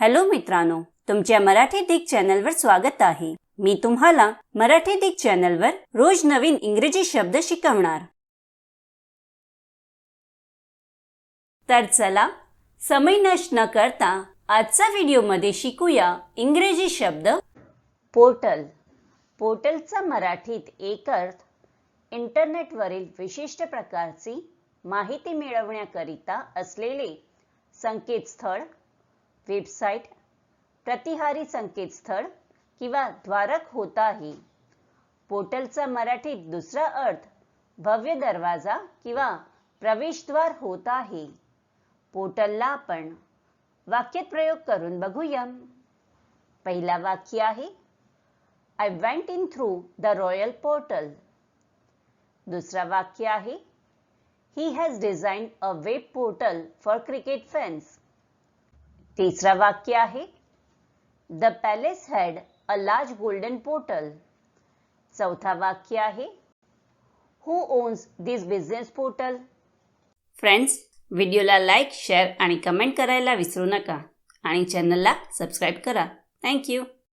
Hello मित्रांनो तुमच्या मराठी दिग चॅनलवर स्वागत आहे. मी तुम्हाला मराठी दिग चॅनलवर रोज नवीन इंग्रजी शब्द शिकवणार. तर चला समय नष्ट न करता आजचा व्हिडिओमध्ये शिकूया इंग्रजी शब्द पोर्टल. पोर्टलचा मराठीत एक अर्थ इंटरनेटवरील विशिष्ट प्रकारची माहिती मिळवण्याकरिता असलेले संकेतस्थळ वेबसाईट प्रतिहारी संकेतस्थळ किंवा द्वारक होताही. पोर्टलचा मराठीत दुसरा अर्थ भव्य दरवाजा किंवा प्रवेशद्वार होत आहे पोर्टलला आपण वाक्यात प्रयोग करून बघूया पहिला वाक्य आहे I went in through the royal portal दुसरा वाक्य आहे he has design a web portal for cricket fans तिसरा वाक्य आहे. The palace had a large golden portal चौथा वाक्य आहे. Who owns this business portal friends व्हिडिओला लाईक शेअर आणि कमेंट करायला विसरू नका. आणि चॅनलला सबस्क्राईब करा. थँक्यू